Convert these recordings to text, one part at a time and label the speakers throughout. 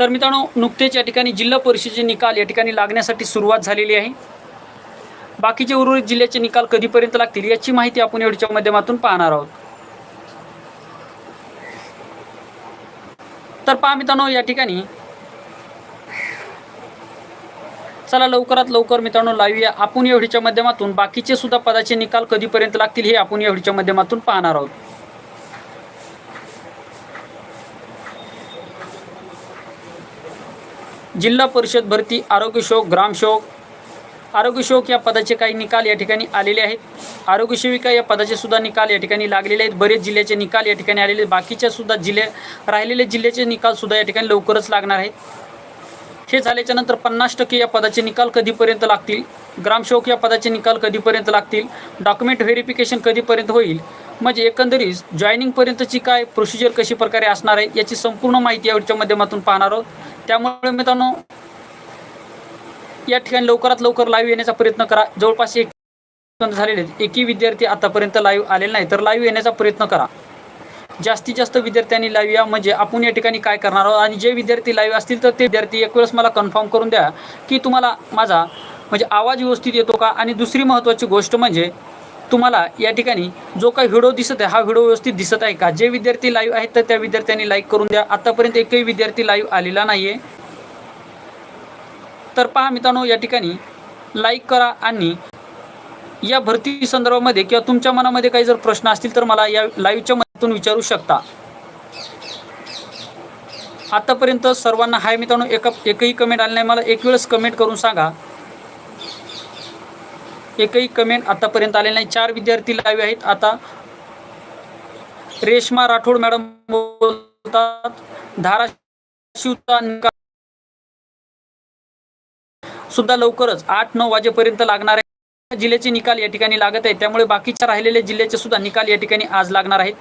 Speaker 1: तर मित्रांनो नुकतेच या ठिकाणी जिल्हा परिषदेचे निकाल या ठिकाणी लागण्यासाठी सुरुवात झालेली आहे. बाकीचे उर्वरित जिल्ह्याचे निकाल कधीपर्यंत लागतील याची माहिती आपण एवढीच्या माध्यमातून पाहणार आहोत. तर पहा मित्रांनो या ठिकाणी चला लवकरात लवकर मित्रांनो लावूया. आपण एवढीच्या माध्यमातून बाकीचे सुद्धा पदाचे निकाल कधीपर्यंत लागतील हे आपण एवढीच्या माध्यमातून पाहणार आहोत. जिल्हा परिषद भरती आरोग्यशोक ग्रामशोक आरोग्यशोक या पदाचे काही निकाल या ठिकाणी आलेले आहेत. आरोग्यसेविका या पदाचे सुद्धा निकाल या ठिकाणी लागलेले आहेत. बरेच जिल्ह्याचे निकाल या ठिकाणी आलेले आहेत. बाकीच्या सुद्धा जिल्हे राहिलेले जिल्ह्याचे निकाल सुद्धा या ठिकाणी लवकरच लागणार आहेत. हे झाल्याच्यानंतर पन्नास टक्के या पदाचे निकाल कधीपर्यंत लागतील? ग्रामसेवक या पदाचे निकाल कधीपर्यंत लागतील? डॉक्युमेंट व्हेरिफिकेशन कधीपर्यंत होईल? म्हणजे एकंदरीत जॉईनिंगपर्यंतची काय प्रोसिजर कशी प्रकारे असणार आहे याची संपूर्ण माहिती याच्या माध्यमातून पाहणार आहोत. त्यामुळे मित्रांनो या ठिकाणी लवकरात लवकर लाईव्ह येण्याचा प्रयत्न करा. जवळपास एक झालेले आहेत. एकही विद्यार्थी आतापर्यंत लाईव्ह आलेला नाही तर लाईव्ह येण्याचा प्रयत्न करा. जास्तीत जास्त विद्यार्थ्यांनी लाईव्ह या. म्हणजे आपण या ठिकाणी काय करणार आहोत? आणि जे विद्यार्थी लाईव्ह असतील तर ते विद्यार्थी एक वेळेस मला कन्फर्म करून द्या की तुम्हाला माझा म्हणजे आवाज व्यवस्थित येतो का? आणि दुसरी महत्त्वाची गोष्ट म्हणजे तुम्हाला या ठिकाणी जो काही व्हिडिओ दिसत आहे हा व्हिडिओ व्यवस्थित दिसत आहे का? जे विद्यार्थी लाईव्ह आहेत तर त्या विद्यार्थ्यांनी लाईक करून द्या. आतापर्यंत एकही विद्यार्थी लाईव्ह आलेला नाही आहे तर पहा मित्रांनो या ठिकाणी लाईक करा आणि या भरती संदर्भामध्ये किंवा तुमच्या मनामध्ये काही जर प्रश्न असतील तर मला या लाईव्हच्या मधून विचारू शकता. आतापर्यंत सर्वांना हाय मित्रांनो एका एकही कमेंट आले नाही. मला एक वेळेस कमेंट करून सांगा. एकही कमेंट आतापर्यंत आले नाही. चार विद्यार्थी लाईव्ह आहेत. आता रेश्मा राठोड मॅडम बोलतात. धाराशिवचा निकाल सुद्धा लवकरच आठ नऊ वाजेपर्यंत लागणार आहे. जिल्ह्याचे निकाल या ठिकाणी लागत आहे त्यामुळे बाकीच्या राहिलेल्या जिल्ह्याचे सुद्धा निकाल या ठिकाणी आज लागणार आहेत.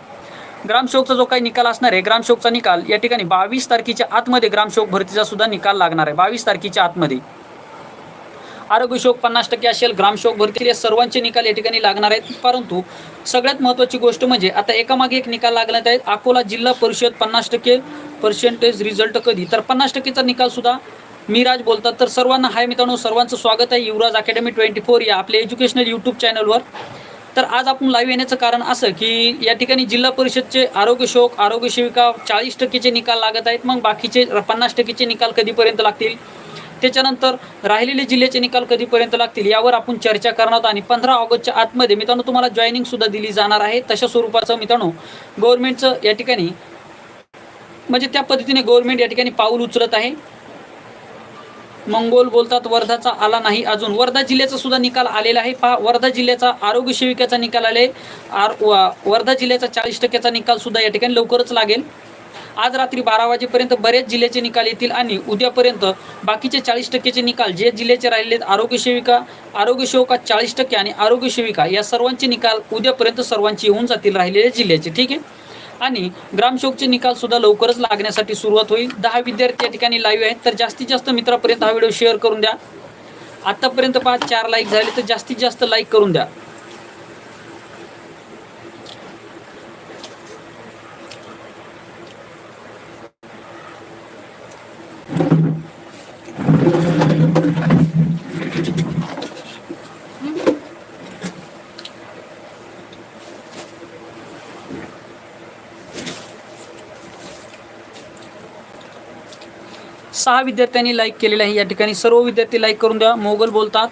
Speaker 1: ग्रामसेवकचा जो काही निकाल असणार आहे ग्रामसेवकचा निकाल या ठिकाणी बावीस तारखेच्या आतमध्ये ग्रामसेवक भरतीचा सुद्धा निकाल लागणार आहे. बावीस तारखेच्या आतमध्ये. आरोग्य शोक पन्नास टक्के असेल ग्रामशोक भरती या सर्वांचे निकाल या ठिकाणी लागणार आहेत. परंतु सगळ्यात महत्त्वाची गोष्ट म्हणजे आता एकामागे एक निकाल लागण्यात आहेत. अकोला जिल्हा परिषद पन्नास टक्के पर्सेंटेज रिझल्ट कधी? तर पन्नास टक्केचा निकाल सुद्धा मिराज बोलतात. तर सर्वांना हाय मित्रांनो सर्वांचं स्वागत आहे. युवराज अकॅडमी ट्वेंटी फोर या आपल्या एज्युकेशनल यूट्यूब चॅनलवर तर आज आपण लाईव्ह येण्याचं कारण असं की या ठिकाणी जिल्हा परिषदचे आरोग्य शोक आरोग्य सेविका चाळीस टक्केचे निकाल लागत आहेत. मग बाकीचे पन्नास टक्केचे निकाल कधीपर्यंत लागतील? त्याच्यानंतर राहिलेले जिल्ह्याचे निकाल कधीपर्यंत लागतील यावर आपण चर्चा करणार आहोत. आणि पंधरा ऑगस्टच्या आतमध्ये मित्रांनो तुम्हाला जॉईनिंग सुद्धा दिली जाणार आहे. तशा स्वरूपाचं मित्रांनो गव्हर्नमेंटचं या ठिकाणी म्हणजे त्या पद्धतीने गव्हर्नमेंट या ठिकाणी पाऊल उचलत आहे. मंगोल बोलतात वर्धाचा आला नाही अजून. वर्धा जिल्ह्याचा सुद्धा निकाल आलेला आहे. पहा वर्धा जिल्ह्याचा आरोग्य सेविकाचा निकाल आले आर वर्धा जिल्ह्याचा चाळीस टक्क्याचा निकाल सुद्धा या ठिकाणी लवकरच लागेल. आज रात्री बारा वाजेपर्यंत बरेच जिल्ह्याचे निकाल येतील आणि उद्यापर्यंत बाकीचे चाळीस टक्केचे निकाल जे जिल्ह्याचे राहिलेले आहेत आरोग्य सेविका आरोग्य सेवका चाळीस टक्के आणि आरोग्य सेविका या सर्वांचे निकाल उद्यापर्यंत सर्वांचे येऊन जातील राहिलेल्या जिल्ह्याचे ठीक आहे? आणि ग्रामसेवकचे निकाल सुद्धा लवकरच लागण्यासाठी सुरुवात होईल. दहा विद्यार्थी या ठिकाणी लाईव्ह आहेत. तर जास्तीत जास्त मित्रापर्यंत हा व्हिडिओ शेअर करून द्या. आत्तापर्यंत पाच चार लाईक झाले तर जास्तीत जास्त लाईक करून द्या. सहा विद्यार्थ्यांनी लाईक केलेलं आहे या ठिकाणी सर्व विद्यार्थी लाईक करून द्या. मोगल बोलतात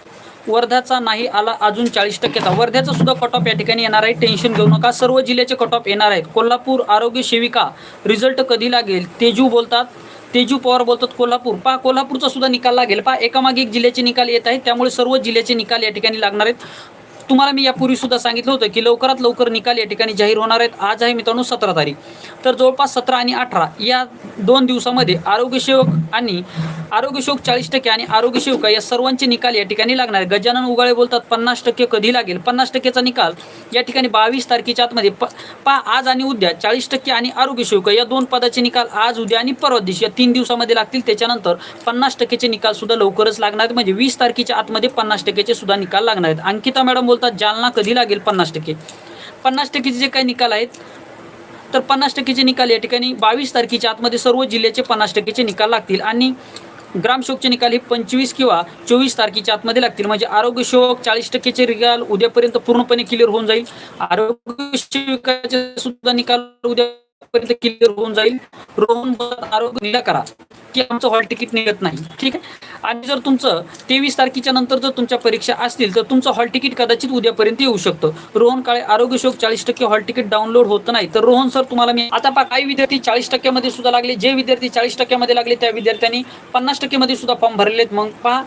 Speaker 1: वर्ध्याचा नाही आला अजून चाळीस टक्क्याचा वर्ध्याचा सुद्धा कट ऑफ या ठिकाणी येणार आहे. टेन्शन घेऊ नका. सर्व जिल्ह्याचे कट ऑफ येणार आहेत. कोल्हापूर आरोग्य सेविका रिझल्ट कधी लागेल? तेजू बोलतात तेजू पवार बोलतात कोल्हापूर. पहा कोल्हापूरचा सुद्धा निकाल लागेल. पहा एकामागे एक जिल्ह्याचे निकाल येत आहेत. त्यामुळे सर्व जिल्ह्याचे निकाल या ठिकाणी लागणार आहेत. तुम्हाला मी यापूर्वी सुद्धा सांगितलं होतं की लवकरात लवकर निकाल या ठिकाणी जाहीर होणार आहेत. आज आहे मित्रांनो सतरा तारीख. तर जवळपास सतरा आणि अठरा या दोन दिवसामध्ये आरोग्यसेवक आणि आरोग्यसेवक चाळीस टक्के आणि आरोग्यसेवका या सर्वांचे निकाल या ठिकाणी लागणार गजानन उगाळे बोलतात पन्नास टक्के कधी लागेल? पन्नास टक्केचा निकाल या ठिकाणी बावीस तारखेच्या आतमध्ये. प पा आज आणि उद्या चाळीस टक्के आणि आरोग्यसेविका या दोन पदाचे निकाल आज उद्या आणि परवा दिवशी या तीन दिवसामध्ये लागतील. त्याच्यानंतर पन्नास टक्केचे निकाल सुद्धा लवकरच लागणार आहेत. म्हणजे वीस तारखेच्या आतमध्ये पन्नास टक्केचे सुद्धा निकाल लागणार आहेत. अंकिता मॅडम बोलतात जालना कधी लागेल पन्नास टक्के? पन्नास टक्केचे जे काही निकाल आहेत तर पन्नास टक्केचे निकाल या ठिकाणी बावीस तारखेच्या आतमध्ये सर्व जिल्ह्याचे पन्नास टक्केचे निकाल लागतील आणि ग्रामशोकचे निकाल हे पंचवीस किंवा चोवीस तारखेच्या आतमध्ये लागतील. म्हणजे आरोग्य शोक चाळीस टक्केचे निकाल उद्यापर्यंत पूर्णपणे क्लिअर होऊन जाईल. आरोग्य सुद्धा निकाल उद्या क्लिअर होऊन जाईल. रोहन आरोग्य निला करा की आमचं हॉल तिकीट निघत नाही. ठीक आहे? आणि जर तुमचं तेवीस तारखेच्या नंतर जर तुमच्या परीक्षा असतील तर तुमचं हॉल तिकीट कदाचित उद्यापर्यंत येऊ शकतं. रोहन काळे आरोग्य शोक चाळीस टक्के हॉल तिकीट डाउनलोड होत नाही. तर रोहन सर तुम्हाला मी आता पहा काही विद्यार्थी चाळीस टक्क्यामध्ये सुद्धा लागले. जे विद्यार्थी चाळीस टक्क्यामध्ये लागले त्या विद्यार्थ्यांनी पन्नास टक्केमध्ये सुद्धा फॉर्म भरलेत. मग पहा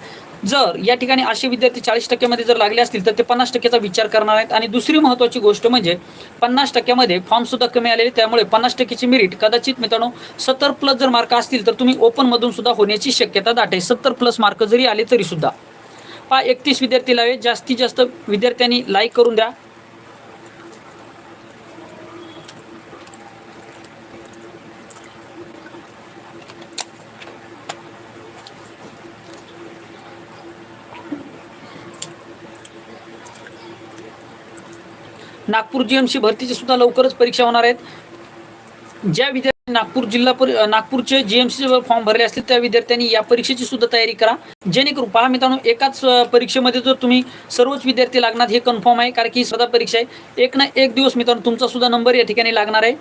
Speaker 1: जर या ठिकाणी असे विद्यार्थी चाळीस टक्क्यामध्ये जर लागले असतील तर ते पन्नास टक्क्याचा विचार करणार आहेत. आणि दुसरी महत्त्वाची गोष्ट म्हणजे पन्नास टक्क्यामध्ये फॉर्मसुद्धा कमी आलेले त्यामुळे पन्नास टक्क्याची मेरिट कदाचित मित्रांनो सत्तर प्लस जर मार्क असतील तर तुम्ही ओपनमधून सुद्धा होण्याची शक्यता दाट आहे सत्तर प्लस मार्क जरी आले तरी सुद्धा. पहा एकतीस विद्यार्थी लावे जास्तीत जास्त विद्यार्थ्यांनी लाईक करून द्या. नागपूर जी एम सी भरतीची सुद्धा लवकरच परीक्षा होणार आहेत. ज्या विद्यार्थी नागपूर जिल्हा परि नागपूरचे जी एम सीचे फॉर्म भरले असतील त्या विद्यार्थ्यांनी या परीक्षेची सुद्धा तयारी करा. जेणेकरून पहा मित्रांनो एकाच परीक्षेमध्ये जर तुम्ही सर्वच विद्यार्थी लागणार हे कन्फर्म आहे कारण की ही स्वतः परीक्षा आहे. एक ना एक दिवस मित्रांनो तुमचा सुद्धा नंबर या ठिकाणी लागणार आहे.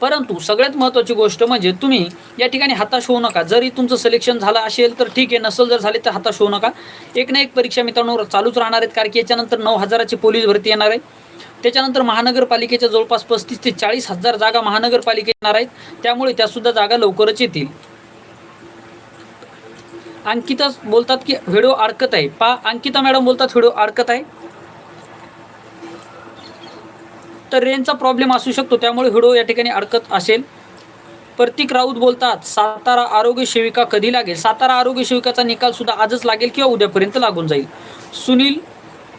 Speaker 1: परंतु सगळ्यात महत्त्वाची गोष्ट म्हणजे तुम्ही या ठिकाणी हताश होऊ नका. जरी तुमचं सिलेक्शन झालं असेल तर ठीक आहे. नसल जर झाले तर हाताश होऊ नका. एक ना एक परीक्षा मित्रांनो चालूच राहणार आहेत कारण की याच्यानंतर नऊ हजाराची पोलीस भरती येणार आहे. त्याच्यानंतर महानगरपालिकेच्या जवळपास पस्तीस ते चाळीस हजार जागा महानगरपालिके येणार आहेत. त्यामुळे त्यासुद्धा जागा लवकरच येतील. अंकिता बोलतात की व्हिडिओ अडकत आहे. पा अंकिता मॅडम बोलतात व्हिडिओ अडकत आहे. तर रेंजचा प्रॉब्लेम असू शकतो त्यामुळे व्हिडिओ या ठिकाणी अडकत असेल. प्रतीक राऊत बोलतात सातारा आरोग्य सेविका कधी लागेल? सातारा आरोग्य सेविकाचा निकाल सुद्धा आजच लागेल किंवा उद्यापर्यंत लागून जाईल. सुनील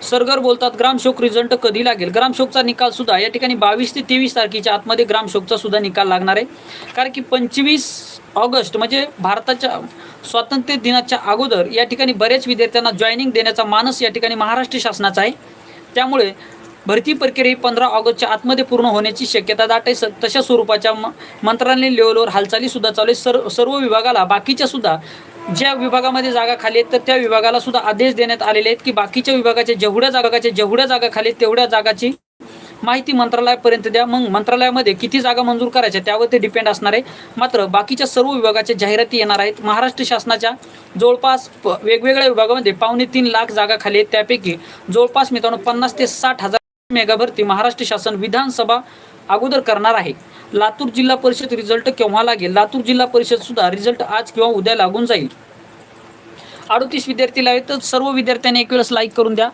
Speaker 1: सरगर बोलतात ग्रामशोक रिझल्ट कधी लागेल? ग्रामशोकचा निकाल सुद्धा या ठिकाणी बावीस ते तेवीस तारखेच्या आतमध्ये ग्रामशोकचा सुद्धा निकाल लागणार आहे. कारण की पंचवीस ऑगस्ट म्हणजे भारताच्या स्वातंत्र्य दिनाच्या अगोदर या ठिकाणी बऱ्याच विद्यार्थ्यांना जॉईनिंग देण्याचा मानस या ठिकाणी महाराष्ट्र शासनाचा आहे. त्यामुळे भरती प्रक्रिया ही पंधरा ऑगस्टच्या आतमध्ये पूर्ण होण्याची शक्यता दाट आहे. स तशा स्वरूपाच्या म मंत्रालय लेवलवर हालचालीसुद्धा चालू आहे सर सर्व विभागाला बाकीच्या सुद्धा ज्या विभागामध्ये जागा खाली आहेत तर त्या विभागाला सुद्धा आदेश देण्यात आलेले आहेत की बाकीच्या विभागाच्या जेवढ्या जागाच्या जेवढ्या जागा खाली आहेत तेवढ्या जागाची माहिती मंत्रालयापर्यंत द्या. मग मंत्रालयामध्ये किती जागा मंजूर करायच्या त्यावर ते डिपेंड असणार आहे. मात्र बाकीच्या सर्व विभागाच्या जाहिराती येणार आहेत. महाराष्ट्र शासनाच्या जवळपास वेगवेगळ्या विभागामध्ये पावणे तीन लाख जागा खाली आहेत. त्यापैकी जवळपास मित्रांनो पन्नास ते साठ हजार मेगा भरती महाराष्ट्र शासन विधानसभा अगोदर करणार आहे. लातूर जिल्हा परिषद रिझल्ट केव्हा लागेल? लातूर जिल्हा परिषद सुद्धा रिझल्ट आज किंवा उद्या लागून जाईल. अडतीस विद्यार्थी आहेत. तर सर्व विद्यार्थ्यांनी एक वेळेस लाईक करून द्या.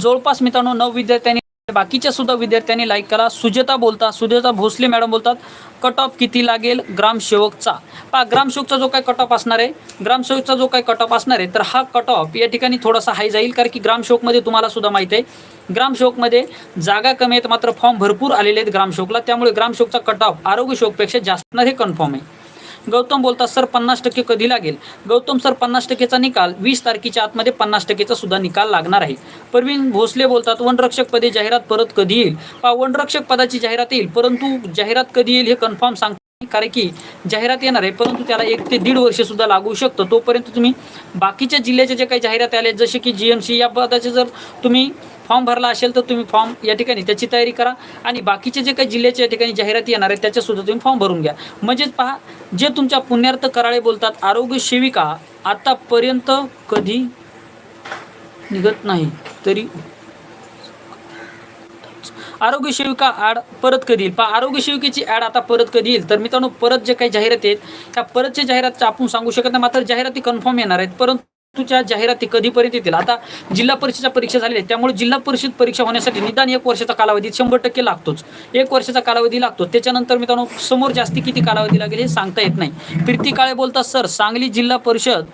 Speaker 1: जवळपास मित्रांनो नऊ विद्यार्थ्यांनी बाकीच्या सुद्धा विद्यार्थ्यांनी लाईक करा. सुजेता बोलतात. सुजेता भोसले मॅडम बोलतात. कट ऑफ किती लागेल? ग्रामसेवकचा. पा ग्रामसेवकचा जो काय कट ऑफ असणार आहे ग्रामसेवकचा जो काय कट ऑफ असणार आहे तर हा कट ऑफ या ठिकाणी थोडासा हाय जाईल कारण की ग्रामसेवकमध्ये तुम्हाला सुद्धा माहिती आहे. ग्रामसेवकमध्ये जागा कमी आहेत मात्र फॉर्म भरपूर आलेले आहेत ग्रामसेवकला. त्यामुळे ग्रामसेवकचा कट ऑफ आरोग्यसेवकपेक्षा जास्त हे कन्फर्म आहे. गौतम बोलतात सर पन्नास टक्के कधी लागेल? गौतम सर पन्नास टक्केचा निकाल वीस तारखेच्या आतमध्ये पन्नास टक्केचा सुद्धा निकाल लागणार आहे. प्रवीण भोसले बोलतात वनरक्षक पदे जाहिरात परत कधी येईल? पहा वनरक्षक पदाची जाहिरात येईल परंतु जाहिरात कधी येईल हे कन्फर्म सांगतो कारण की जाहिरात येणार आहे परंतु त्याला एक ते दीड वर्ष सुद्धा लागू शकतं. तोपर्यंत तुम्ही बाकीच्या जिल्ह्याच्या जे काही जाहिरात आल्या जसे की जी एम सी या पदाचे जर तुम्ही फॉर्म भरला असेल तर तुम्ही फॉर्म या ठिकाणी त्याची तयारी करा. आणि बाकीचे जे काही जिल्ह्याच्या या ठिकाणी जाहिराती येणार आहेत त्याच्यासुद्धा तुम्ही फॉर्म भरून घ्या. म्हणजेच पहा जे तुमच्या पुण्यार्थ कराळे बोलतात आरोग्य सेविका आतापर्यंत कधी निघत नाही तरी आरोग्य सेविका ॲड परत कधी येईल? पहा आरोग्य सेविकेची ॲड आता परत कधी येईल? तर मित्रांनो परत जे काही जाहिराती आहेत त्या परतच्या जाहिरात आपण सांगू शकत नाही मात्र जाहिराती कन्फर्म येणार आहेत. परंतु त्या जाहिराती कधीपर्यंत येतील? आता जिल्हा परिषदेच्या परीक्षा झालेल्या आहेत. त्यामुळे जिल्हा परिषद परीक्षा होण्यासाठी निदान एक वर्षाचा कालावधी शंभर टक्के लागतोच. एक वर्षाचा कालावधी लागतो. त्याच्यानंतर मित्रांनो समोर जास्ती किती कालावधी लागेल हे सांगता येत नाही. प्रीती काळे बोलतात सर सांगली जिल्हा परिषद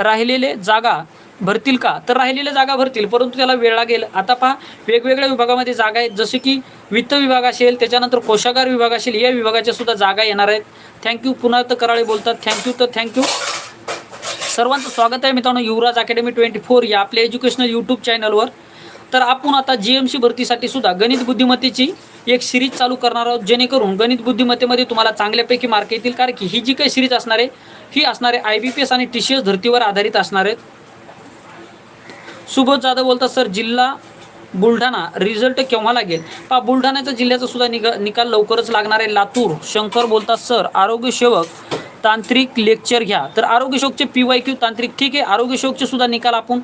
Speaker 1: राहिलेले जागा भरतील का? तर राहिलेल्या जागा भरतील परंतु त्याला वेळ लागेल. आता पहा वेगवेगळ्या विभागामध्ये जागा आहेत. जसे की वित्त विभाग असेल त्याच्यानंतर कोशागार विभाग असेल या विभागाच्या सुद्धा जागा येणार आहेत. थँक्यू पुन्हा तर कराळे बोलतात थँक्यू तर थँक्यू सर्वांचं स्वागत आहे मित्रांनो. युवराज अकॅडमी ट्वेंटी फोर या आपल्या एज्युकेशनल यूट्यूब चॅनलवर तर आपण आता जी एम सी भरतीसाठी सुद्धा गणित बुद्धिमत्तेची एक सिरीज चालू करणार आहोत. जेणेकरून गणित बुद्धिमत्तेमध्ये तुम्हाला चांगल्यापैकी मार्क येतील. कारण की ही जी काही सिरीज असणार आहे ही असणारे आय बी पी एस आणि टी सी एस धर्तीवर आधारित असणार आहेत. सुबोध जाधव बोलतात सर जिल्हा बुलढाणा रिझल्ट केव्हा लागेल? पा बुलढाण्याचा जिल्ह्याचा सुद्धा निका निकाल लवकरच लागणार आहे. लातूर शंकर बोलतात सर आरोग्य सेवक तांत्रिक लेक्चर घ्या. तर आरोग्यशोकचे पी वाय क्यू तांत्रिक ठीक आहे. आरोग्यशोकचे सुद्धा निकाल आपण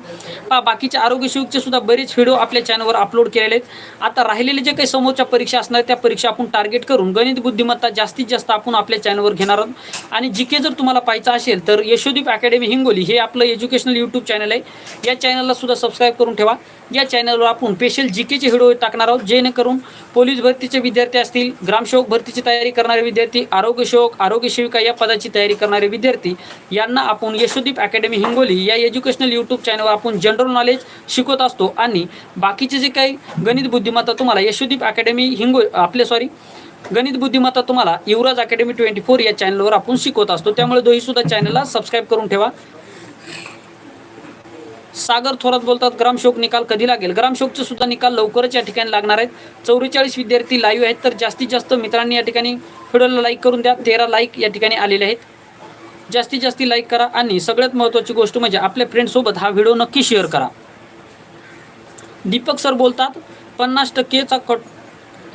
Speaker 1: पहा. बाकीचे आरोग्यशोकचे सुद्धा बरेच व्हिडिओ आपल्या चॅनलवर अपलोड केलेले आहेत. आता राहिलेले जे काही समोरच्या परीक्षा असणार त्या परीक्षा आपण टार्गेट करून गणित बुद्धिमत्ता जास्तीत जास्त आपण आपल्या चॅनलवर घेणार आहोत. आणि जी के जर तुम्हाला पाहायचं असेल तर यशोदीप अकॅडमी हिंगोली हे आपलं एज्युकेशनल यूट्यूब चॅनल आहे. या चॅनलला सुद्धा सबस्क्राईब करून ठेवा. या चॅनलवर आपण स्पेशल जी केचे व्हिडिओ टाकणार आहोत. जेणेकरून पोलीस भरतीचे विद्यार्थी असतील ग्रामसेवक भरतीची तयारी करणारे विद्यार्थी आरोग्य सेवक आरोग्य सेविका या पदाची तयारी करणारे विद्यार्थी यांना आपण यशोदीप अकॅडमी हिंगोली या एज्युकेशनल यूट्यूब चॅनलवर आपण जनरल नॉलेज शिकवत असतो. आणि बाकीचे जे काही गणित बुद्धिमत्ता तुम्हाला यशोदीप अकॅडमी हिंगो आपले सॉरी गणित बुद्धिमत्ता तुम्हाला युवराज अकॅडमी ट्वेंटी फोर या चॅनलवर आपण शिकवत असतो. त्यामुळे दोही सुद्धा चॅनलला सबस्क्राईब करून ठेवा. सागर थोरात बोलतात ग्रामशोक निकाल कधी लागेल? ग्रामशोकचे सुद्धा निकाल लवकरच या ठिकाणी लागणार आहेत. चौवेचाळीस विद्यार्थी लाईव्ह आहेत तर जास्तीत जास्त मित्रांनी या ठिकाणी व्हिडिओला लाईक करून द्या. तेरा लाईक या ठिकाणी आलेले आहेत. जास्तीत जास्त लाईक करा आणि सगळ्यात महत्त्वाची गोष्ट म्हणजे आपल्या फ्रेंडसोबत हा व्हिडिओ नक्की शेअर करा. दीपक सर बोलतात पन्नास टक्केचा कट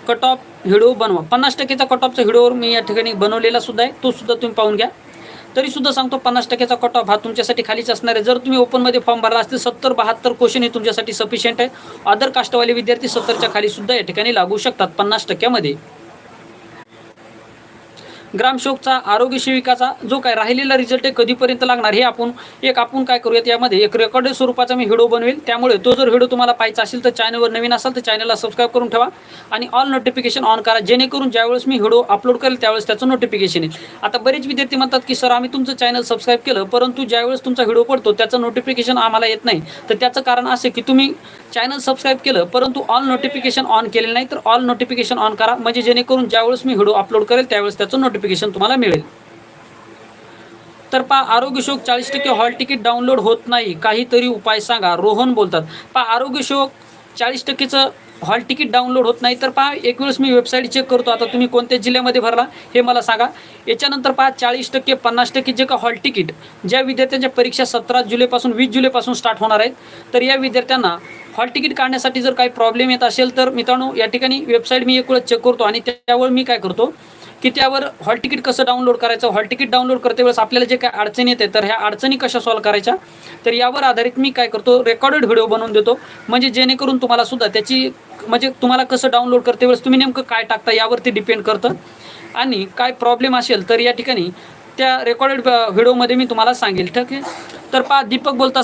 Speaker 1: कट ऑफ व्हिडिओ बनवा. पन्नास टक्केचा कट ऑफचा व्हिडिओवर मी या ठिकाणी बनवलेला सुद्धा आहे. तो सुद्धा तुम्ही पाहून घ्या. तरीसुद्धा सांगतो पन्नास टक्क्याचा कट ऑफ हा तुमच्यासाठी खालीच असणार आहे. जर तुम्ही ओपनमध्ये फॉर्म भरला असतील सत्तर बहात्तर क्वेश्चन हे तुमच्यासाठी सफिशियंट आहे. अदर कास्टवाले विद्यार्थी सत्तरच्या खाली सुद्धा या ठिकाणी लागू शकतात पन्नास टक्क्यामध्ये. ग्रामशोकचा आरोग्य सेविकाचा जो काय राहिलेला रिझल्ट आहे कधीपर्यंत लागणार हे आपण एक आपण काय करूयात यामध्ये? एक रेकॉर्ड स्वरूपाचा मी व्हिडिओ बनवेल. त्यामुळे तो जर व्हिडिओ तुम्हाला पाहिजे असेल तर चॅनलवर नवीन असाल तर चॅनलला सबस्क्राईब करून ठेवा. आणि ऑल नोटिफिकेशन ऑन करा. जेणेकरून ज्यावेळेस मी व्हिडिओ अपलोड करेल त्यावेळेस त्याचं नोटिफिकेशन येईल. आता बरेच विद्यार्थी म्हणतात की सर आम्ही तुमचं चॅनल सबस्क्राईब केलं परंतु ज्यावेळेस तुमचा व्हिडिओ पडतो त्याचं नोटिफिकेशन आम्हाला येत नाही. तर त्याचं कारण असे की तुम्ही चॅनल सबस्क्राईब केलं परंतु ऑल नोटिफिकेशन ऑन केलेलं नाही तर ऑल नोटिफिकेशन ऑन करा. म्हणजे जेणेकरून ज्यावेळेस मी व्हिडिओ अपलोड करेल त्यावेळेस त्याचं नोटिफिकेशन तुम्हाला मिळेल. तर पा आरोग्यशोक चाळीस टक्के हॉल तिकीट डाउनलोड होत नाही. काहीतरी उपाय सांगा. रोहन बोलतात. पा आरोग्य शोक चाळीस टक्केचं हॉल तिकीट डाउनलोड होत नाही. तर पहा एक वेळेस मी वेबसाईट चेक करतो. आता तुम्ही कोणत्या जिल्ह्यामध्ये भरला हे मला सांगा. याच्यानंतर पहा चाळीस टक्के पन्नास टक्के जे का हॉल तिकीट ज्या विद्यार्थ्यांच्या परीक्षा सतरा जुलैपासून वीस जुलैपासून स्टार्ट होणार आहेत तर या विद्यार्थ्यांना हॉल तिकीट काढण्यासाठी जर काही प्रॉब्लेम येत असेल तर मित्रांनो या ठिकाणी वेबसाईट मी एक वेळेस चेक करतो आणि त्यावर मी काय करतो की त्यावर हॉल तिकीट कसं डाउनलोड करायचं? हॉल तिकीट डाउनलोड करते वेळेस आपल्याला जे काय अडचणी येते तर ह्या अडचणी कशा सॉल्व्ह करायच्या? तर यावर आधारित मी काय करतो? रेकॉर्डेड व्हिडिओ बनवून देतो. म्हणजे जेणेकरून तुम्हाला सुद्धा त्याची म्हणजे तुम्हाला कसं डाउनलोड करते वेळेस तुम्ही नेमकं काय टाकता यावरती डिपेंड करतं. आणि काय प्रॉब्लेम असेल तर या ठिकाणी त्या रेकॉर्डेड व्हिडिओमध्ये मी तुम्हाला सांगेल. ठीक आहे? तर पा दीपक बोलता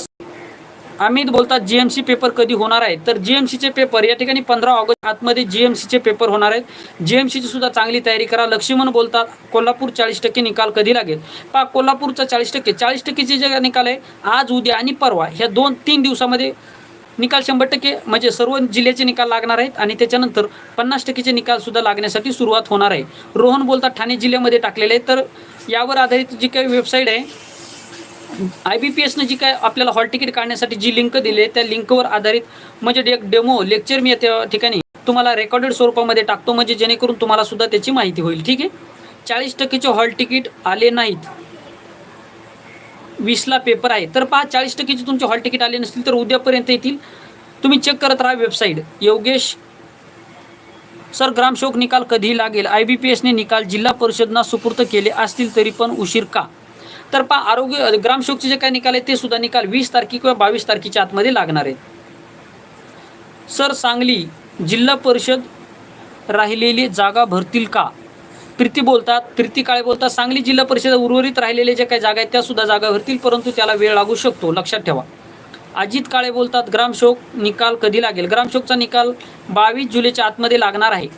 Speaker 1: अमित बोलतात जी एम सी पेपर कधी होणार आहे? तर जी एम सीचे पेपर या ठिकाणी पंधरा ऑगस्ट आतमध्ये जी एम सीचे पेपर होणार आहेत. जी एम सीची सुद्धा चांगली तयारी करा. लक्ष्मण बोलतात कोल्हापूर चाळीस टक्के निकाल कधी लागेल? पा कोल्हापूरचा चाळीस टक्के. चाळीस टक्केचे जे निकाल आहे आज उद्या आणि परवा ह्या दोन तीन दिवसामध्ये निकाल शंभर टक्के म्हणजे सर्व जिल्ह्याचे निकाल लागणार आहेत आणि त्याच्यानंतर पन्नास टक्केचे निकालसुद्धा लागण्यासाठी सुरुवात होणार आहे. रोहन बोलतात ठाणे जिल्ह्यामध्ये टाकलेले आहे तर यावर आधारित जी काही वेबसाईट आहे आय बी पी एसनं जी काय आपल्याला हॉल तिकीट काढण्यासाठी जी लिंक दिली आहे त्या लिंकवर आधारित म्हणजे एक डेमो लेक्चर मी त्या ठिकाणी तुम्हाला रेकॉर्डेड स्वरूपामध्ये टाकतो म्हणजे जेणेकरून तुम्हाला सुद्धा त्याची माहिती होईल. ठीक आहे? चाळीस टक्केचे हॉल तिकीट आले नाहीत. वीसला पेपर आहे. तर पहा चाळीस टक्केचे तुमचे हॉल तिकीट आले नसतील तर उद्यापर्यंत येतील. तुम्ही चेक करत राहा वेबसाईट. योगेश सर ग्रामशोक निकाल कधी लागेल. आय बी पी एसने निकाल जिल्हा परिषदना सुपूर्त केले असतील तरी पण उशीर का? तर पा आरोग्य ग्रामशोकचे जे काही निकाल आहेत ते सुद्धा निकाल वीस तारखे किंवा बावीस तारखेच्या आतमध्ये लागणार आहेत. सर सांगली जिल्हा परिषद राहिलेली जागा भरतील का? प्रीती बोलतात प्रीती काळे बोलतात सांगली जिल्हा परिषद उर्वरित राहिलेल्या ज्या काही जागा आहेत त्या सुद्धा जागा भरतील परंतु त्याला वेळ लागू शकतो लक्षात ठेवा. अजित काळे बोलतात ग्रामशोक निकाल कधी लागेल? ग्रामशोकचा निकाल बावीस जुलैच्या आतमध्ये लागणार आहे.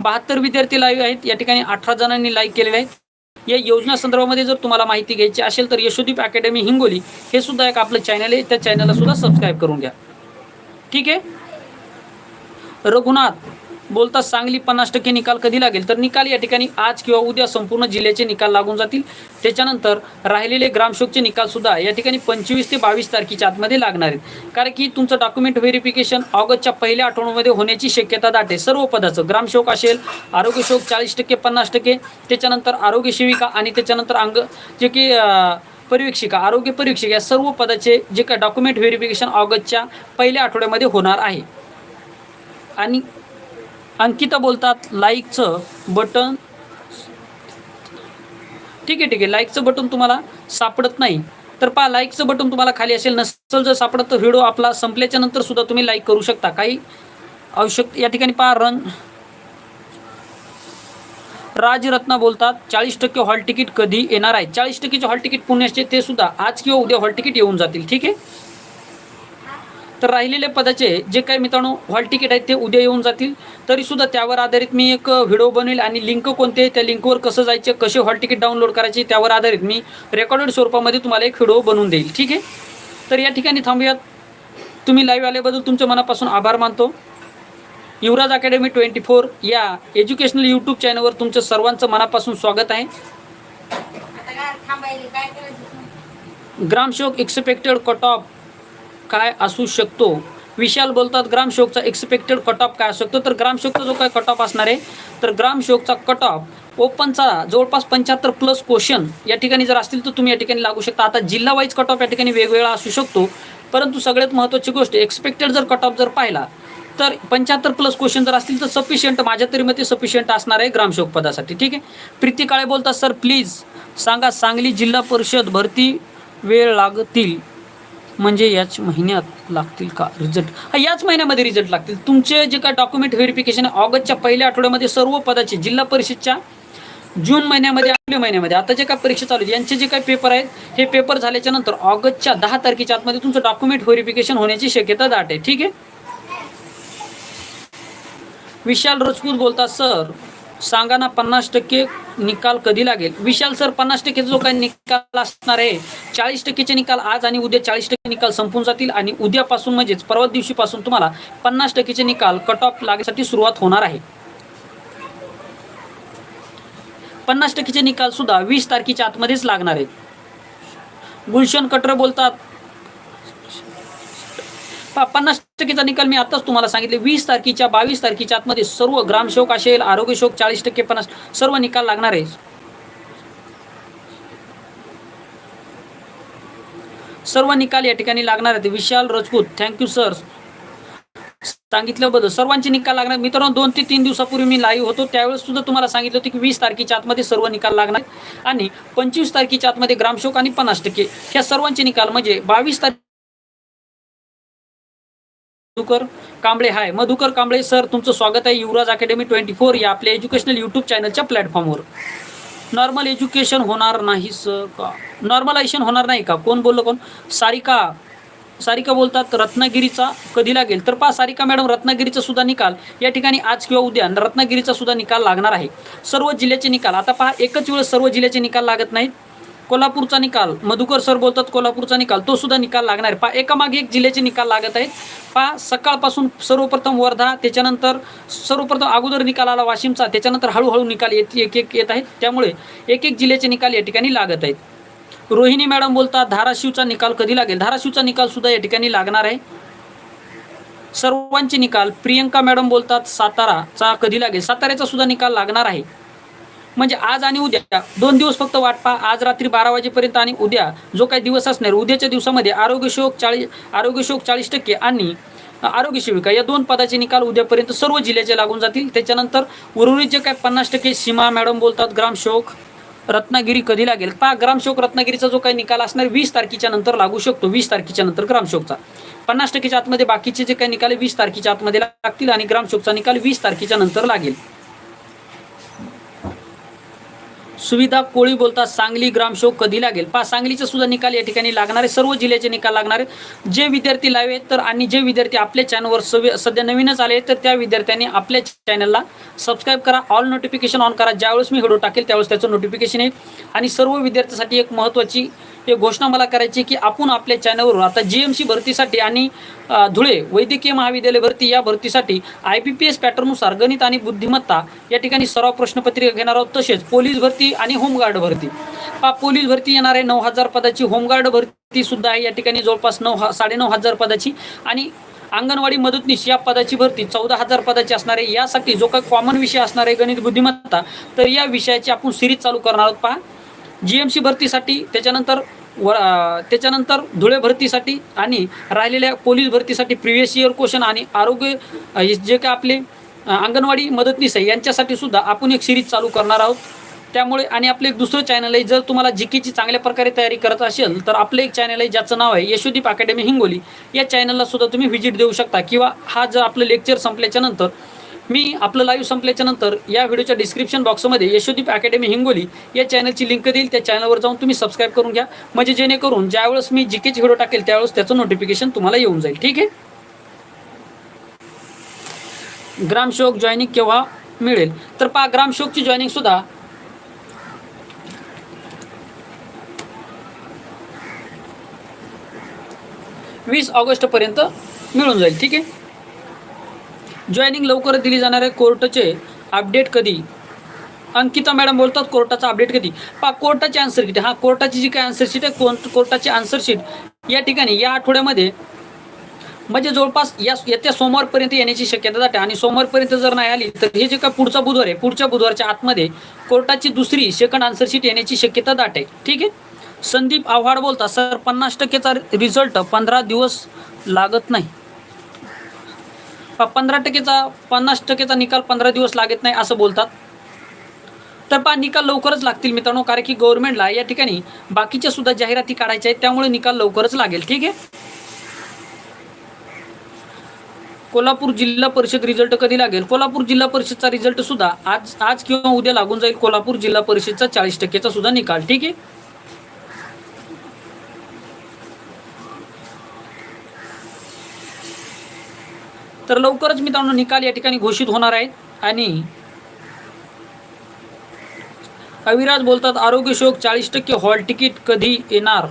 Speaker 1: बहात्तर विद्यार्थी लाईव्ह आहेत या ठिकाणी अठरा जणांनी लाईक केलेले आहेत. या योजना संदर्भामध्ये जर तुम्हाला माहिती घ्यायची असेल तर यशोदीप अकॅडमी हिंगोली हे सुद्धा एक आपलं चॅनल आहे. त्या चॅनलला सुद्धा सबस्क्राईब करून घ्या. ठीक आहे? रघुनाथ बोलतात सांगली पन्नास टक्के निकाल कधी लागेल? तर निकाल या ठिकाणी आज किंवा उद्या संपूर्ण जिल्ह्याचे निकाल लागून जातील. त्याच्यानंतर राहिलेले ग्रामशोकचे निकाल सुद्धा या ठिकाणी पंचवीस ते बावीस तारखेच्या आतमध्ये लागणार आहेत. कारण की तुमचं डॉक्युमेंट व्हेरिफिकेशन ऑगस्टच्या पहिल्या आठवड्यामध्ये होण्याची शक्यता दाटे. सर्व पदाचं ग्रामशोक असेल आरोग्यशोक चाळीस टक्के पन्नास टक्के त्याच्यानंतर आरोग्य सेविका आणि त्याच्यानंतर अंग जे की परीक्षिका आरोग्य परीक्षक या सर्व पदाचे जे काय डॉक्युमेंट व्हेरिफिकेशन ऑगस्टच्या पहिल्या आठवड्यामध्ये होणार आहे. आणि अंकिता बोलतात लाईकचं बटन ठीक आहे ठीक आहे. लाईकचं बटन तुम्हाला सापडत नाही. तर पहा लाईकचं बटन तुम्हाला खाली असेल नसेल जर सापडत तर व्हिडिओ आपला संपल्याच्या नंतर सुद्धा तुम्ही लाईक करू शकता. काही आवश्यक या ठिकाणी पहा रन. राजरत्ना बोलतात चाळीस टक्के हॉल तिकीट कधी येणार आहे? चाळीस टक्केचे हॉल तिकीट पुण्याचे ते सुद्धा आज किंवा उद्या हॉल तिकीट येऊन जातील. ठीक आहे? तर राहिलेल्या पदाचे जे काही मित्रांनो हॉल तिकीट आहेत ते उद्या येऊन जातील. तरीसुद्धा त्यावर आधारित मी एक व्हिडिओ बनवेल आणि लिंक कोणते आहे त्या लिंकवर कसं जायचं कसे हॉल तिकीट डाउनलोड करायचे त्यावर आधारित मी रेकॉर्डेड स्वरूपामध्ये तुम्हाला एक व्हिडिओ बनवून देईल. ठीक आहे? तर या ठिकाणी थांबूयात. तुम्ही लाईव्ह आल्याबद्दल तुमच्या मनापासून आभार मानतो. युवराज अकॅडमी ट्वेंटी फोर या एज्युकेशनल यूट्यूब चॅनलवर तुमचं सर्वांचं मनापासून स्वागत आहे. ग्रामशोक एक्सपेक्टेड कट ऑफ काय असू शकतो? विशाल बोलतात ग्रामशोकचा एक्सपेक्टेड कट ऑफ काय असू शकतो? तर ग्रामशोकचा जो काय कट ऑफ असणार आहे तर ग्रामशोकचा कट ऑफ ओपनचा जवळपास पंच्याहत्तर प्लस क्वेश्चन या ठिकाणी जर असतील तर तुम्ही या ठिकाणी लागू शकता. आता जिल्हा वाईज कट ऑफ या ठिकाणी वेगवेगळा असू शकतो परंतु सगळ्यात महत्त्वाची गोष्ट एक्सपेक्टेड जर कट ऑफ जर पाहिला तर पंच्याहत्तर प्लस क्वेश्चन जर असतील तर सफिशियंट माझ्या तरी मते सफिशियंट असणार आहे ग्रामशोक पदासाठी. ठीक आहे? प्रीती काळे बोलतात सर प्लीज सांगा सांगली जिल्हा परिषद भरती वेळ लागतील. म्हणजे याच महिन्यात लागतील का रिझल्ट हा याच महिन्यामध्ये रिझल्ट लागतील. तुमचे जे काय डॉक्युमेंट व्हेरिफिकेशन आहे ऑगस्टच्या पहिल्या आठवड्यामध्ये सर्व पदाचे जिल्हा परिषदच्या जून महिन्यामध्ये आपल्या महिन्यामध्ये आता जे काय परीक्षा चालू आहेत यांचे जे काही पेपर आहेत हे पेपर झाल्याच्यानंतर ऑगस्टच्या दहा तारखेच्या आतमध्ये तुमचं डॉक्युमेंट व्हेरिफिकेशन होण्याची शक्यता दाट आहे. ठीक आहे? विशाल रजपूत बोलतात सर सांगा ना पन्नास टक्के निकाल कधी लागेल? विशाल सर पन्नास टक्के जो काही निकाल असणार आहे चाळीस टक्केचे निकाल आज आणि उद्या चाळीस टक्के निकाल संपून जातील आणि उद्यापासून म्हणजेच परवा दिवशीपासून तुम्हाला पन्नास टक्केचे निकाल कट ऑफ लागण्यासाठी सुरुवात होणार आहे. पन्नास टक्केचे निकाल सुद्धा वीस तारखेच्या आतमध्येच लागणार आहेत. गुलशन कटर बोलतात. पन्नास टक्केचा निकाल मी आताच तुम्हाला सांगितले. वीस तारखेच्या बावीस तारखेच्या आतमध्ये सर्व ग्रामसेवक असेल आरोग्यशोक चाळीस टक्के पन्नास सर्व निकाल लागणार आहे सर्व निकाल या ठिकाणी लागणार आहेत. विशाल राजपूत थँक्यू सर सांगितल्याबद्दल सर्वांचे निकाल लागणार. मित्रांनो दोन ते तीन दिवसापूर्वी मी लाईव्ह होतो. त्यावेळेस सुद्धा तुम्हाला सांगितलं होतं की वीस तारखेच्या आतमध्ये सर्व निकाल लागणार आणि पंचवीस तारखेच्या आतमध्ये ग्रामशोक आणि पन्नास टक्के ह्या सर्वांचे निकाल म्हणजे बावीस तारखे मधुकर कांबळे हाय. मधुकर कांबळे सर तुमचं स्वागत आहे. युवराज अकॅडमी ट्वेंटी फोर या आपल्या एज्युकेशनल यूट्यूब चॅनलच्या प्लॅटफॉर्मवर नॉर्मल एज्युकेशन होणार नाही सर का? नॉर्मलायझेशन होणार नाही का? कोण बोललं कोण? सारिका. सारिका बोलतात रत्नागिरीचा कधी लागेल? तर पहा सारिका मॅडम रत्नागिरीचा सुद्धा निकाल. या ठिकाणी आज किंवा उद्या रत्नागिरीचा सुद्धा निकाल लागणार आहे. सर्व जिल्ह्याचे निकाल. आता पहा एकच वेळ सर्व जिल्ह्याचे निकाल लागत नाहीत. कोल्हापूरचा निकाल. मधुकर सर बोलतात कोल्हापूरचा निकाल. तो सुद्धा निकाल लागणार आहे. पहा एकामागे एक जिल्ह्याचे निकाल लागत आहेत. पहा सकाळपासून सर्वप्रथम वर्धा त्याच्यानंतर सर्वप्रथम अगोदर निकाल आला वाशिमचा त्याच्यानंतर हळूहळू निकाल येत एक एक येत आहेत त्यामुळे एक एक जिल्ह्याचे निकाल या ठिकाणी लागत आहेत. रोहिणी मॅडम बोलतात धाराशिवचा निकाल कधी लागेल? धाराशिवचा निकाल सुद्धा या ठिकाणी लागणार आहे. सर्वांचे निकाल. प्रियंका मॅडम बोलतात साताराचा कधी लागेल? साताऱ्याचा सुद्धा निकाल लागणार आहे. म्हणजे आज आणि उद्या. दोन दिवस फक्त वाट पहा. आज रात्री बारा वाजेपर्यंत आणि उद्या. जो काही दिवस असणार उद्याच्या दिवसामध्ये आरोग्यशोक चाळीस आरोग्यशोक चाळीस टक्के आणि आरोग्य सेविका या दोन पदाचे निकाल उद्यापर्यंत सर्व जिल्ह्याचे लागून जातील. त्याच्यानंतर उर्वरित जे काय पन्नास टक्के सीमा मॅडम बोलतात ग्रामशोक रत्नागिरी कधी लागेल? पहा ग्रामशोक रत्नागिरीचा जो काही निकाल असणार वीस तारखेच्या नंतर लागू शकतो. वीस तारखेच्या नंतर ग्रामशोकचा पन्नास टक्केच्या आतमध्ये बाकीचे जे काही निकाल वीस तारखेच्या आतमध्ये लागतील आणि ग्रामशोकचा निकाल वीस तारखेच्या नंतर लागेल. सुविधा कोळी बोलतात सांगली ग्रामशोक कधी लागेल? पा सांगलीचा सुद्धा निकाल या ठिकाणी लागणार आहे. सर्व जिल्ह्याचे निकाल लागणार आहेत. जे विद्यार्थी लाईव्ह आहेत तर आणि जे विद्यार्थी आपल्या चॅनलवर सवे सध्या नवीनच आले आहेत तर त्या विद्यार्थ्यांनी आपल्या चॅनलला सबस्क्राईब करा ऑल नोटिफिकेशन ऑन करा. ज्यावेळेस मी व्हिडिओ टाकेल त्यावेळेस त्याचं नोटिफिकेशन येईल. आणि सर्व विद्यार्थ्यांसाठी एक महत्त्वाची एक घोषणा मला करायची की आपण आपल्या चॅनलवरून आता जी एम सी भरतीसाठी आणि धुळे वैद्यकीय महाविद्यालय भरती या भरतीसाठी आय पी पी एस पॅटर्ननुसार गणित आणि बुद्धिमत्ता या ठिकाणी सराव प्रश्नपत्रिका घेणार आहोत. तसेच पोलीस भरती आणि होमगार्ड भरती. पा पोलीस भरती येणार आहे नऊ हजार पदाची होमगार्ड भरती सुद्धा आहे या ठिकाणी जवळपास नऊ हा साडेनऊ हजार पदाची. आणि अंगणवाडी मदतनीस या पदाची भरती चौदा हजार पदाची असणार आहे. यासाठी जो काही कॉमन विषय असणार आहे गणित बुद्धिमत्ता तर या विषयाची आपण सिरीज चालू करणार आहोत. पहा जी एम सी भरतीसाठी त्याच्यानंतर व त्याच्यानंतर धुळे भरतीसाठी आणि राहिलेल्या पोलीस भरतीसाठी प्रिव्हियस इयर क्वेश्चन आणि आरोग्य जे काय आपले अंगणवाडी मदतनीस आहे यांच्यासाठी सुद्धा आपण एक सिरीज चालू करणार आहोत. त्यामुळे आणि आपलं एक दुसरं चॅनल आहे जर तुम्हाला जी केची चांगल्या प्रकारे तयारी करत असेल तर आपलं एक चॅनल आहे ज्याचं नाव आहे यशोदीप अकॅडमी हिंगोली. या चॅनलला सुद्धा तुम्ही व्हिजिट देऊ शकता किंवा हा जर आपलं लेक्चर संपल्याच्यानंतर मी आपलं लाईव्ह संपल्याच्या नंतर या व्हिडिओच्या डिस्क्रिप्शन बॉक्समध्ये यशोदीप अकॅडमी हिंगोली या चॅनलची लिंक देईल. त्या चॅनलवर जाऊन तुम्ही सबस्क्राईब करून घ्या. म्हणजे जेणेकरून ज्यावेळेस मी जी केची व्हिडिओ टाकेल त्यावेळेस त्याचं नोटिफिकेशन तुम्हाला येऊन जाईल. ठीक आहे? ग्रामशोक जॉईनिंग केव्हा मिळेल? तर पहा ग्रामशोकची जॉईनिंग सुद्धा वीस ऑगस्टपर्यंत मिळून जाईल. ठीक आहे? जॉईनिंग लवकरच दिली जाणार आहे कोर्टाचे अपडेट कधी? अंकिता मॅडम बोलतात कोर्टाचा अपडेट कधी? पा कोर्टाची आन्सर शीट हा कोर्टाची जी काय आन्सरशीट आहे कोर्ट कोर्टाची आन्सरशीट या ठिकाणी या आठवड्यामध्ये म्हणजे जवळपास या येत्या सोमवारपर्यंत येण्याची शक्यता दाट आहे आणि सोमवारपर्यंत जर नाही आली तर हे जे काय पुढचा बुधवार आहे पुढच्या बुधवारच्या आतमध्ये कोर्टाची दुसरी सेकंड आन्सरशीट येण्याची शक्यता दाट आहे ठीक आहे? संदीप आव्हाड बोलता सर पन्नास टक्केचा रिझल्ट पंधरा दिवस लागत नाही. पंधरा टक्केचा पन्नास टक्केचा निकाल पंधरा दिवस लागत नाही असं बोलतात. तर पहा निकाल लवकरच लागतील मित्रांनो कारण की गव्हर्नमेंटला या ठिकाणी बाकीच्या सुद्धा जाहिराती काढायच्या आहेत त्यामुळे निकाल लवकरच लागेल ठीक आहे? कोल्हापूर जिल्हा परिषद रिझल्ट कधी लागेल? कोल्हापूर जिल्हा परिषदचा रिझल्ट सुद्धा आज आज किंवा उद्या लागून जाईल कोल्हापूर जिल्हा परिषदचा चाळीस टक्केचा सुद्धा निकाल ठीक आहे? तर लवकरच मित्रांनो निकाल या ठिकाणी घोषित होणार आहेत. आणि अविराज बोलतात आरोग्य शोक चाळीस टक्के हॉल तिकीट कधी येणार?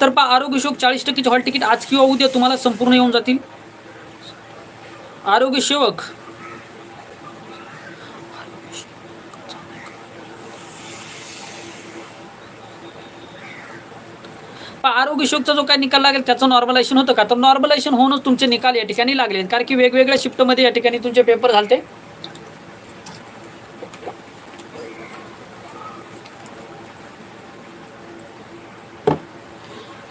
Speaker 1: तर पा आरोग्य शोक चाळीस टक्केचे हॉल तिकीट आज किंवा उद्या तुम्हाला संपूर्ण येऊन जातील. आरोग्य सेवक आरोग्य शोकचा जो काय निकाल लागेल त्याचं नॉर्मलायझेशन होतं का? तर नॉर्मलायझेशन होऊनच तुमचे निकाल या ठिकाणी लागले कारण की वेगवेगळ्या शिफ्टमध्ये या ठिकाणी तुमचे पेपर झालते.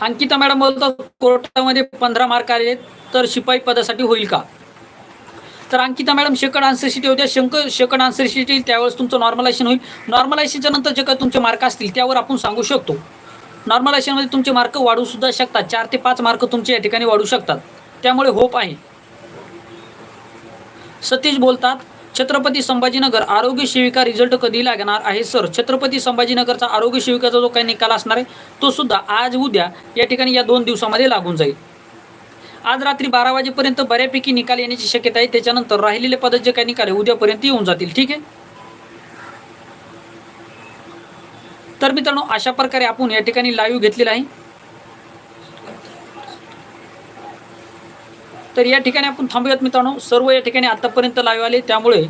Speaker 1: अंकिता मॅडम बोलतात कोर्टामध्ये पंधरा मार्क आले तर शिपाई पदासाठी होईल का? तर Ankita madam checked answer sheet उद्या शंक शेकड आन्सर शीट येईल त्यावेळेस तुमचं नॉर्मलायझेशन होईल. नॉर्मलायझेशनच्या नंतर जे काही तुमचे मार्क असतील त्यावर आपण सांगू शकतो. नॉर्मलायझेशनमध्ये तुमचे मार्क वाढू सुद्धा शकतात. चार ते पाच मार्क तुमचे या ठिकाणी वाढू शकतात. त्यामुळे होप आहे. सतीश बोलतात छत्रपती संभाजीनगर आरोग्य सेविका रिझल्ट कधी लागणार आहे सर छत्रपती संभाजीनगरचा आरोग्य सेविकाचा जो काही निकाल असणार आहे तो सुद्धा आज उद्या या ठिकाणी या दोन दिवसामध्ये लागून जाईल. आज रात्री बारा वाजेपर्यंत बऱ्यापैकी निकाल येण्याची शक्यता आहे. त्याच्यानंतर राहिलेले पदक जे काही निकाल आहे उद्यापर्यंत येऊन जातील. ठीक आहे? तर मित्रांनो अशा प्रकारे आपण या ठिकाणी लाईव्ह घेतलेला आहे. तर या ठिकाणी आपण थांबूयात मित्रांनो. सर्व या ठिकाणी आतापर्यंत लाईव्ह आले. त्यामुळे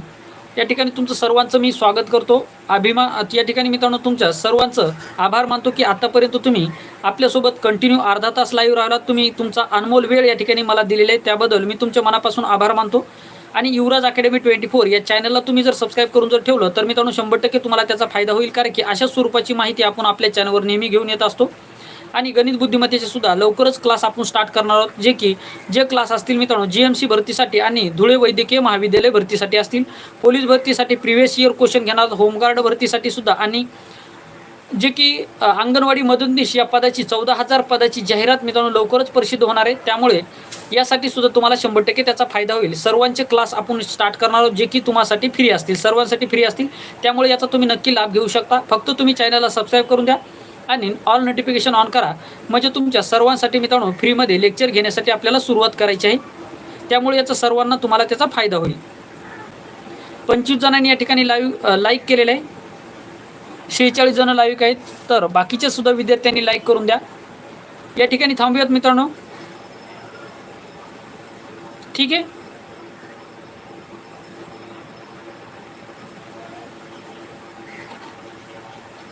Speaker 1: या ठिकाणी तुमचं सर्वांचं मी स्वागत करतो. अभिमान या ठिकाणी मित्रांनो तुमच्या सर्वांचं आभार मानतो की आतापर्यंत तुम्ही आपल्यासोबत कंटिन्यू अर्धा तास लाईव्ह राहिलात. तुम्ही तुमचा अनमोल वेळ या ठिकाणी मला दिलेला आहे. त्याबद्दल मी तुमच्या मनापासून आभार मानतो. आणि युवराज अकॅडमी ट्वेंटी फोर या चॅनलला तुम्ही जर सबस्क्राईब करून जर ठेवलं तर मित्रांनो शंभर टक्के तुम्हाला त्याचा फायदा होईल. कारण की अशा स्वरूपाची माहिती आपण आपल्या चॅनलवर नेहमी घेऊन येत असतो. आणि गणित बुद्धिमत्तेचे सुद्धा लवकरच क्लास आपण स्टार्ट करणार आहोत. जे की जे क्लास असतील मित्रांनो जी एम सी भरतीसाठी आणि धुळे वैद्यकीय महाविद्यालय भरतीसाठी असतील. पोलीस भरतीसाठी प्रिव्हियस इयर क्वेश्चन घेणार आहोत, होमगार्ड भरतीसाठी सुद्धा आणि जे की अंगणवाडी मदतनीस या पदाची चौदा हजार पदाची जाहिरात मित्रांनो लवकरच प्रसिद्ध होणार आहे. त्यामुळे यासाठी सुद्धा तुम्हाला शंभर टक्के त्याचा फायदा होईल. सर्वांचे क्लास आपण स्टार्ट करणार आहोत जे की तुम्हासाठी फ्री असतील. सर्वांसाठी फ्री असतील. त्यामुळे याचा तुम्ही नक्की लाभ घेऊ शकता. फक्त तुम्ही चॅनलला सबस्क्राईब करून द्या आणि ऑल नोटिफिकेशन ऑन करा. म्हणजे तुमच्या सर्वांसाठी मित्रांनो फ्रीमध्ये लेक्चर घेण्यासाठी आपल्याला सुरुवात करायची आहे. त्यामुळे याचा सर्वांना तुम्हाला त्याचा फायदा होईल. पंचवीस जणांनी या ठिकाणी लाईव्ह लाईक केलेलं आहे. शेहेचाळीस जण लाईक आहेत तर बाकीच्या सुद्धा विद्यार्थ्यांनी लाईक करून द्या. या ठिकाणी थांबूयात मित्रांनो. ठीक आहे?